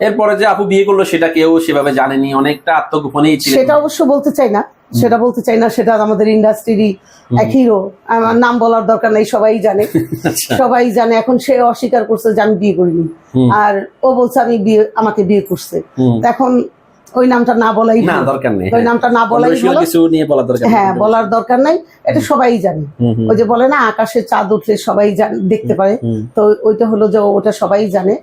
এরপরে যে আপু বিয়ে করল সেটা কেউ সেভাবে জানেনি অনেকটা আত্মগোপনেই ছিল সেটা অবশ্য বলতে চাই না সেটা বলতে চাই না সেটা আমাদের ইন্ডাস্ট্রিরই এক হিরো আমার নাম বলার দরকার নাই সবাই জানে। আচ্ছা। সবাই জানে এখন সে অস্বীকার করছে যে আমি বিয়ে করিনি। আর ও বলছে আমি বিয়ে আমাকে বিয়ে করছে। এখন ওই নামটা না বলাই না দরকার নেই ওই নামটা না বলাই ভালো। কিছু নিয়ে বলার দরকার হ্যাঁ বলার দরকার নাই এটা সবাই জানে। ওই যে বলে না আকাশে চাঁদ উঠলে সবাই জান- দেখতে পারে। তো ওইটা হলো যে ওটা সবাই জানে।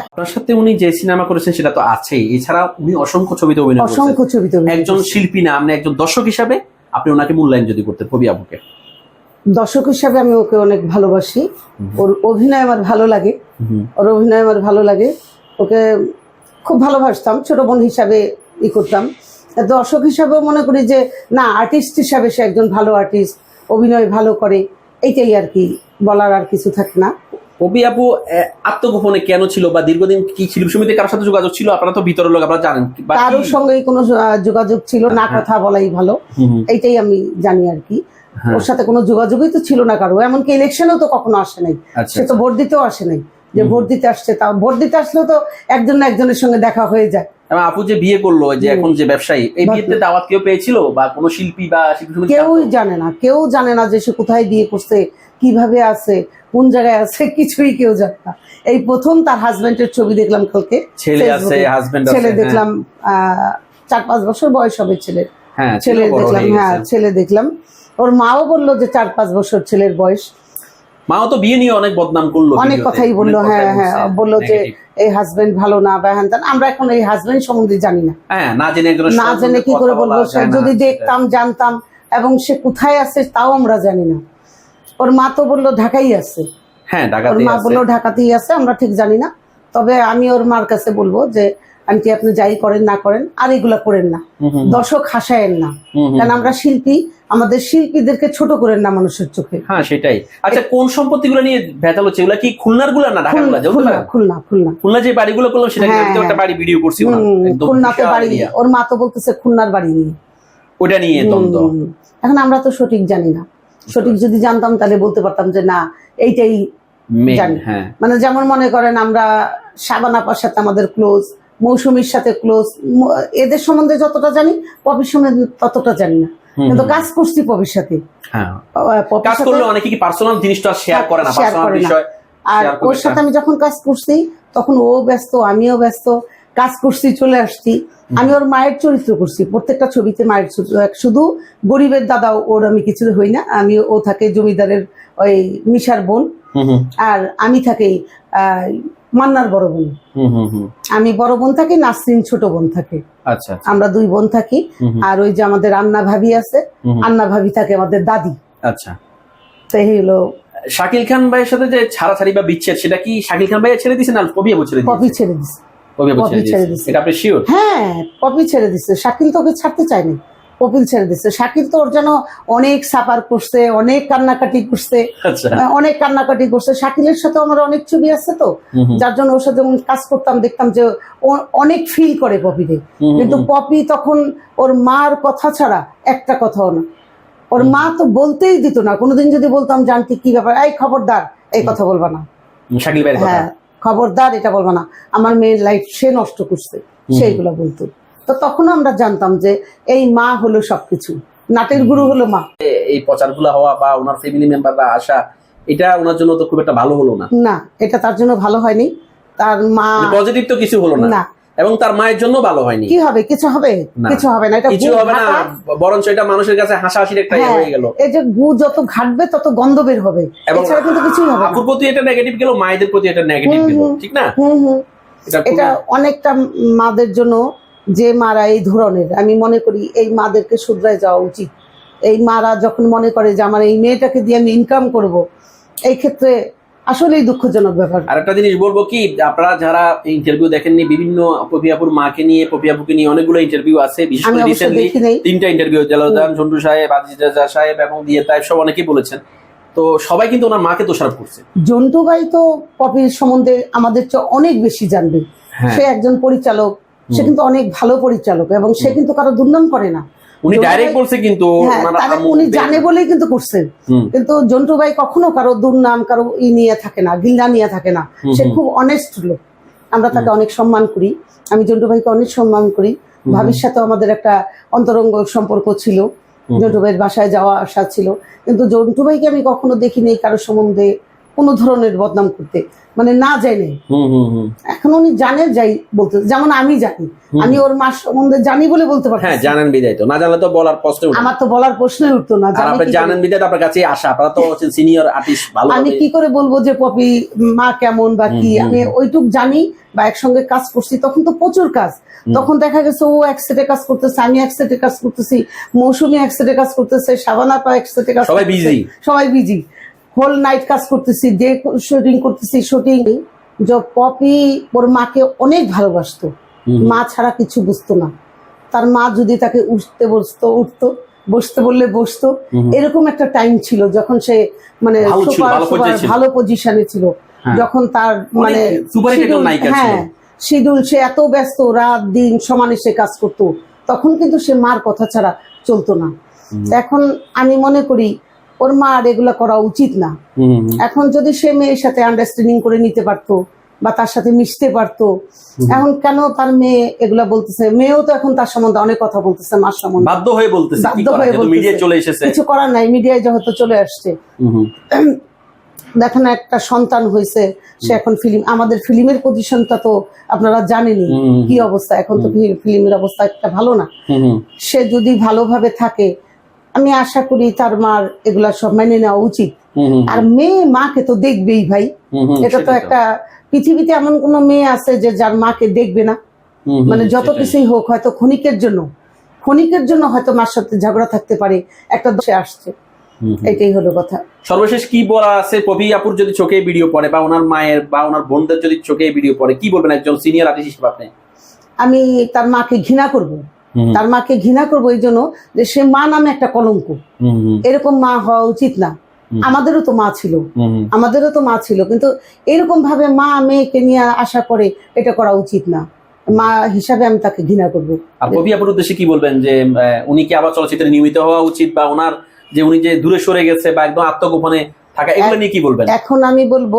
আপনার সাথে উনি যে সিনেমা করেছেন সেটা তো আছেই। এছাড়া উনি অসংখ্য ছবিতে অভিনয় অসংখ্য ছবিতে একজন শিল্পী না আপনি একজন দর্শক হিসাবে আপনি ওনাকে মূল্যায়ন যদি করতেন কবি আপুকে দর্শক হিসাবে আমি ওকে অনেক ভালোবাসি। ওর অভিনয় আমার ভালো লাগে। ওর অভিনয় আমার ভালো লাগে। ওকে খুব ভালোবাসতাম ছোট বোন হিসাবে ই করতাম। দর্শক হিসাবেও মনে করি যে না আর্টিস্ট হিসাবে সে একজন ভালো আর্টিস্ট অভিনয় ভালো করে এইটাই আর কি বলার আর কিছু থাকে না। কবি আপু আত্মগোপনে কেন ছিল বা দীর্ঘদিন কি ছিল? সমিতি কারোর সাথে যোগাযোগ ছিল? আপনারা তো ভিতরের লোক আপনারা জানেন। কারোর সঙ্গে কোনো যোগাযোগ ছিল না হ্যাঁ। কথা বলাই ভালো। এইটাই আমি জানি আর কি। হ্যাঁ। ওর সাথে কোনো যোগাযোগই তো ছিল না কারও। এমনকি ইলেকশনেও তো কখনো আসে নাই। আচ্ছা। সে তো ভোট দিতেও আসে নাই। যে ভোট দিতে আসছে তা ভোট দিতে আসলেও তো একজন না একজনের সঙ্গে দেখা হয়ে যায়। আপু যে বিয়ে করল যে এখন যে ব্যবসায়ী এই। বিয়েতে দাওয়াত কেউ পেয়েছিল? বা কোনো শিল্পী বা শিল্পী কেউই জানে না কেউ জানে না যে সে কোথায় বিয়ে করছে কীভাবে আছে কোন জায়গায় আছে কিছুই কেউ জানে না। এই প্রথম তার হাজবেন্ডের ছবি দেখলাম কালকে ছেলে আছে। হাজবেন্ড ছেলে হ্যাঁ। দেখলাম আহ, চার পাঁচ বছর বয়স হবে ছেলের। হ্ছেলে ছেলে দেখলাম হ্যাঁ ছেলে দেখলাম। ওর মাও বলল যে চার পাঁচ বছর ছেলের বয়স। মাও তো বিয়ে নিয়ে অনেক বদনাম করল অনেক কথাই বলল হ্যাঁ হ্যাঁ বলল যে এই হাজবেন্ড ভালো না বা হ্যান। আমরা এখন এই হাজবেন্ড সম্বন্ধে জানি না। হ্যাঁ না জেনে না জেনে কি করে বলব যদি দেখতাম জানতাম এবং সে কোথায় আছে তাও আমরা জানি না। ওর মা তো বলল ঢাকাই আছে। হ্যাঁ ওর মা বলল ঢাকাতেই আছে আমরা ঠিক জানি না। তবে আমি ওর মার কাছে বলব যে আন্টি আপনি যাই করেন না করেন আর এগুলা করেন না। দর্শক হাসায়েন না। কারণ আমরা শিল্পী আমাদের শিল্পীদেরকে ছোট করেন না মানুষের চোখে। হ্যাঁ সেটাই। আচ্ছা কোন সম্পত্তিগুলো নিয়ে ভেতাল হচ্ছে এগুলা কি খুলনারগুলা না ঢাকারগুলা খুলনা খুলনা খুলনা। যে বাড়িগুলো করল সেটা হ্যাঁ, একটা হ্যাঁ। বাড়ি ভিডিও করছি খুলনাতে বাড়ি ওর মা তো বলতেছে খুলনার বাড়ি নিয়ে। ওটা নিয়ে দ্বন্দ্ব। এখন আমরা তো সঠিক জানি না। সঠিক যদি জানতাম তাহলে বলতে পারতাম যে না এইটাই জানি। হ্যাঁ। মানে যেমন মনে করেন আমরা সাবান আপার সাথে আমাদের ক্লোজ মৌসুমীর সাথে ক্লোজ এদের সম্বন্ধে যতটা জানি পপির সম্বন্ধে ততটা জানি না। কিন্তু কাজ করছি পপির সাথে হ্যাঁ কাজ করলে অনেকে কি পার্সোনাল জিনিসটা শেয়ার করে না পার্সোনাল বিষয় আর ওর সাথে আমি যখন কাজ করছি তখন ও ব্যস্ত আমিও ব্যস্ত কাজ করছি চলে আসছি। আমি ওর মায়ের চরিত্র করছি প্রত্যেকটা ছবিতে মায়ের চরিত্র। শুধু গরিবের দাদা ওর আমি কিছু হই না আমি ও থাকে জমিদারের ওই মিশার বোন। আর আমি থাকি মান্নার বড় বোন। আমি বড় বোন থাকি নাসরিন ছোট বোন থাকে। আচ্ছা। আমরা দুই বোন থাকি। আর ওই যে আমাদের আন্না ভাবি আছে। আন্না ভাবি থাকে আমাদের দাদি। আচ্ছা। তো এই হলো শাকিল খান ভাইয়ের সাথে যে ছাড়াছাড়ি বা বিচ্ছেদ সেটা কি শাকিল খান ভাইয়া ছেড়ে দিয়েছে না কবি আবু ছেড়ে পপি দিয়েছে? ছেড়ে দিছে। কবি আবু ছেড়ে ছেড়ে দিয়েছে। দিছে। এটা আপনি শিওর হ্যাঁ পপি ছেড়ে দিচ্ছে শাকিল তো ওকে ছাড়তে চায়নি। কপিল ছেড়ে দিচ্ছে। শাকিল তো ওর যেন অনেক সাপার করছে অনেক কান্নাকাটি করছে আচ্ছা। অনেক কান্নাকাটি করছে। শাকিলের সাথে আমার অনেক ছবি আছে তো যার জন্য ওর সাথে কাজ করতাম দেখতাম যে অনেক ফিল করে হুম, কিন্তু পপি তখন ওর মার কথা ছাড়া একটা কথাও না। ওর মা তো বলতেই দিত না। কোনোদিন যদি বলতাম জানতি কি ব্যাপার? এই খবরদার এই কথা বলবা না। কথা? হ্যাঁ খবরদার এটা বলবা না। আমার মেয়ের লাইফ সে নষ্ট করছে। সেইগুলো বলতো। তো তখন আমরা জানতাম যে এই মা হলো সবকিছু নাটের গুরু হলো মা। এই প্রচারগুলো হওয়া বা ওনার ফ্যামিলি মেম্বাররা আসা এটা ওনার জন্য তো খুব একটা ভালো হলো না। না এটা তার জন্য ভালো হয়নি। তার মা পজিটিভ তো কিছু হলো না। এবং তার মায়ের জন্য ভালো হয়নি। কি হবে? কিছু হবে। কিছু হবে না। এটা কিছু হবে না। বরঞ্চ এটা মানুষের কাছে হাসাহাসির একটা ইয়ে হ্যাঁ, হয়ে গেল। এই যে গু যত ঘাটবে তত গন্ধ বের হবে। এবং কিন্তু কিছুই হবে না। আপুর প্রতি এটা নেগেটিভ গেল মায়েদের প্রতি এটা নেগেটিভ গেল ঠিক না? হুম হুম। এটা অনেকটা মাদের জন্য যে মারা এই ধরনের আমি মনে করি এই মাদেরকে শুধরায় যাওয়া উচিত। এই মারা যখন মনে করে যে আমার এই মেয়েটাকে দিয়ে আমি ইনকাম করব এই ক্ষেত্রে আসলেই দুঃখজনক ব্যাপার। আর একটা জিনিস বলব কি আপনারা যারা ইন্টারভিউ দেখেননি বিভিন্ন পপিয়াপুর মাকে নিয়ে পপিয়াপুকে নিয়ে অনেকগুলো ইন্টারভিউ আছে বিশেষ করে রিসেন্টলি তিনটা ইন্টারভিউ জালালদান ঝন্টু সাহেব আজিজ রাজা সাহেব এবং দিয়ে তাইব সব অনেকেই বলেছেন। তো সবাই কিন্তু ওনার মাকে দোষারোপ করছে। জন্টু ভাই তো পপির সম্বন্ধে আমাদের চেয়ে অনেক বেশি জানবে। হ্যাঁ। সে একজন পরিচালক সে কিন্তু অনেক ভালো পরিচালক এবং সে কিন্তু কারও দুর্নাম করে না। উনি ডাইরেক্ট বলছে কিন্তু হ্যাঁ আম্মু উনি জানে বলেই কিন্তু করছেন কিন্তু জন্টু ভাই কখনো কারও দুর্নাম কারও ই নিয়ে থাকে না গিল্লা নিয়ে থাকে না। সে খুব অনেস্ট লোক। আমরা তাকে অনেক সম্মান করি। আমি জন্টু ভাইকে অনেক সম্মান করি। ভাবির সাথে আমাদের একটা অন্তরঙ্গ সম্পর্ক ছিল। জন্টু ভাইয়ের বাসায় যাওয়া আসা ছিল। কিন্তু জন্টু ভাইকে আমি কখনো দেখিনি কারও সম্বন্ধে কোনো ধরনের বদনাম করতে মানে না জানে। এখন উনি জানে যাই বলতে যেমন আমি জানি। আমি ওর মার সম্বন্ধে জানি বলে বলতে পারছি হ্যাঁ জানেন বিদায় তো। না জানলে তো বলার প্রশ্ন আমার তো বলার প্রশ্নই উঠতো না আর আপনি জানেন বিদায় তো আপনার কাছে আসা। আপনারা তো হচ্ছেন সিনিয়র আর্টিস্ট ভালো আমি কি করে বলব যে পপি মা কেমন বা কি? আমি ওইটুক জানি বা একসঙ্গে কাজ করছি। তখন তো প্রচুর কাজ। তখন দেখা গেছে ও এক সেটে কাজ করতেছে আমি এক সেটে কাজ করতেছি মৌসুমি এক সেটে কাজ করতেছে সাবানা পা এক সেটে কাজ সবাই busy। সবাই বিজি হোল নাইট কাজ করতেছি যে শুটিং করতেছি শুটিং পপি ওর মাকে অনেক ভালোবাসতো। মা ছাড়া কিছু বুঝতো না। তার মা যদি তাকে উঠতে বসতো উঠতো বসতে বললে বসতো। এরকম একটা টাইম ছিল যখন সে মানে ভালো। পজিশনে ছিল। হ্যাঁ। যখন তার মানে। হ্যাঁ শিডিউল সে এত ব্যস্ত রাত দিন সমানে সে কাজ করতো। তখন কিন্তু সে মার কথা ছাড়া চলতো না। এখন আমি মনে করি ওর মা আর এগুলো করা উচিত না। এখন যদি সে মেয়ের সাথে আন্ডারস্ট্যান্ডিং করে নিতে পারতো বা তার সাথে মিশতে পারতো এখন কেন তার মেয়ে এগুলা বলতেছে? মেয়েও তো এখন তার সম্বন্ধে অনেক কথা বলতেছে মার সম্বন্ধে। বাধ্য হয়ে বলতেছে বাধ্য হয়ে মিডিয়া চলে এসেছে। কিছু করার নাই মিডিয়ায় যেহেতু চলে আসছে। দেখেন একটা সন্তান হয়েছে সে এখন ফিল্ম আমাদের ফিল্মের পজিশনটা তো আপনারা জানেনই কি অবস্থা। এখন তো ফিল্মের অবস্থা একটা ভালো না। সে যদি ভালোভাবে থাকে আমি আশা করি তার মার এগুলা সব মেনে নেওয়া উচিত। আর মেয়ে মাকে তো দেখবেই ভাই। এটা তো একটা পৃথিবীতে এমন কোনো মেয়ে আছে যে যার মাকে দেখবে না। মানে যত। কিছুই হোক হয়তো ক্ষণিকের জন্য ক্ষণিকের জন্য হয়তো মার সাথে ঝগড়া থাকতে পারে একটা দোষে আসছে। এটাই হলো কথা। সর্বশেষ কি বলা আছে? পপি আপুর যদি চোখে ভিডিও পড়ে বা ওনার মায়ের বা ওনার বোনদের যদি চোখে ভিডিও পড়ে কি বলবেন একজন সিনিয়র আর্টিস্ট হিসেবে আপনি? আমি তার মাকে ঘৃণা করব। তার মাকে ঘৃণা করব এই জন্য যে সে মা নামে একটা কলঙ্ক। এরকম মা হওয়া উচিত না। আমাদেরও তো মা ছিল। আমাদেরও তো মা ছিল। কিন্তু এরকম ভাবে মা মেয়েকে নিয়ে আশা করে এটা করা উচিত না। মা হিসাবে আমি তাকে ঘৃণা করব। পপি আপুর উদ্দেশ্যে কি বলবেন যে উনি কি আবার চলচ্চিত্রে নিয়মিত হওয়া উচিত বা ওনার যে উনি যে দূরে সরে গেছে বা একদম আত্মগোপনে থাকা এগুলো নিয়ে কি বলবেন? এখন আমি বলব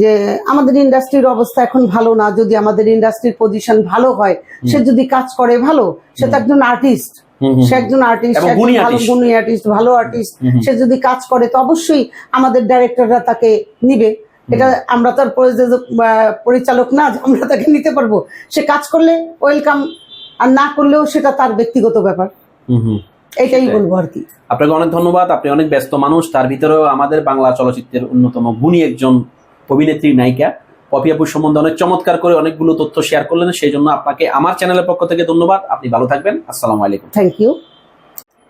যে আমাদের ইন্ডাস্ট্রির অবস্থা এখন ভালো না যদি আমাদের ইন্ডাস্ট্রির পজিশন ভালো হয় সে যদি কাজ করে ভালো সে তো একজন আর্টিস্ট সে একজন আর্টিস্ট ভালো গুণী আর্টিস্ট ভালো আর্টিস্ট। সে যদি কাজ করে তো অবশ্যই আমাদের ডাইরেক্টররা তাকে নিবে। এটা আমরা তো আর প্রযোজক পরিচালক না আমরা তাকে নিতে পারব। সে কাজ করলে ওয়েলকাম আর না করলেও সেটা তার ব্যক্তিগত ব্যাপার। এটাই বলব আর কি। আপনাকে অনেক ধন্যবাদ আপনি অনেক ব্যস্ত মানুষ তার ভিতরেও আমাদের বাংলা চলচ্চিত্রের অন্যতম গুণী একজন অভিনেত্রী নায়িকা পপি আপুর সম্বন্ধে অনেক চমৎকার করে অনেকগুলো তথ্য শেয়ার করলেন। সেই জন্য আপনাকে আমার চ্যানেলের পক্ষ থেকে ধন্যবাদ। আপনি ভালো থাকবেন। আসসালামু আলাইকুম। থ্যাংক ইউ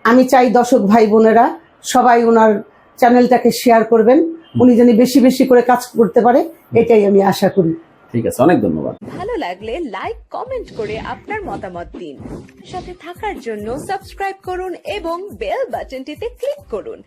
আমি চাই দর্শক ভাই বোনেরা সবাই ওনার চ্যানেলটাকে শেয়ার করবেন। উনি যেন বেশি বেশি করে কাজ করতে পারে। এটাই আমি আশা করি। ঠিক আছে অনেক ধন্যবাদ। ভালো লাগলে লাইক কমেন্ট করে আপনার মতামত দিন। সাথে থাকার জন্য সাবস্ক্রাইব করুন এবং বেল বাটনটিতে ক্লিক করুন।